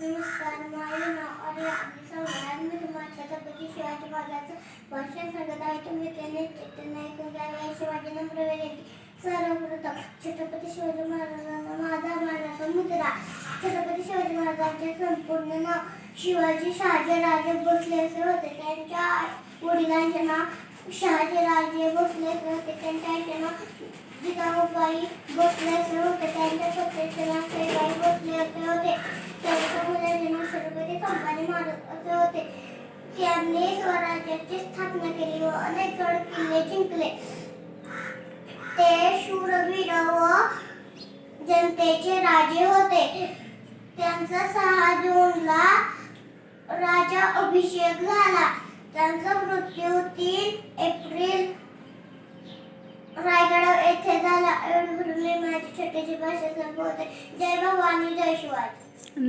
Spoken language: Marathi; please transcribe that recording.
नमस्कार माझे नाव मी तुम्हाला छत्रपती शिवाजी महाराजांचं भाषण सांगत आहे. तुम्ही त्याने नम्र विनंती सर्वप्रथम छत्रपती शिवाजी माझा मानाचा मुद्रा छत्रपती शिवाजी महाराजांचे संपूर्ण नाव शिवाजी शहाजी राजे भोसले असे होते. त्यांच्या वडिलांचे नाव शहाजी राजे भोसले असे होते त्यांच्या आईचे नाव जिजाऊबाई भोसले असे होते. त्यांच्या पत्नीचे नाव सईबाई भोसले असे होते त्यांच्या मुलाचे नाव छत्रपती संभाजी महाराज असे होते त्यांनी स्वराज्याची स्थापना केली व अनेक गड किल्ले जिंकले. ते शूरवीर व जनतेचे राजे होते. त्यांचा सहा जूनला राजा अभिषेक झाला. त्यांचा मृत्यू तीन एप्रिल रायगड येथे झाला. एवढी माझी छोटीशी भाषा संपवते जय भवानी जय शिवाजी.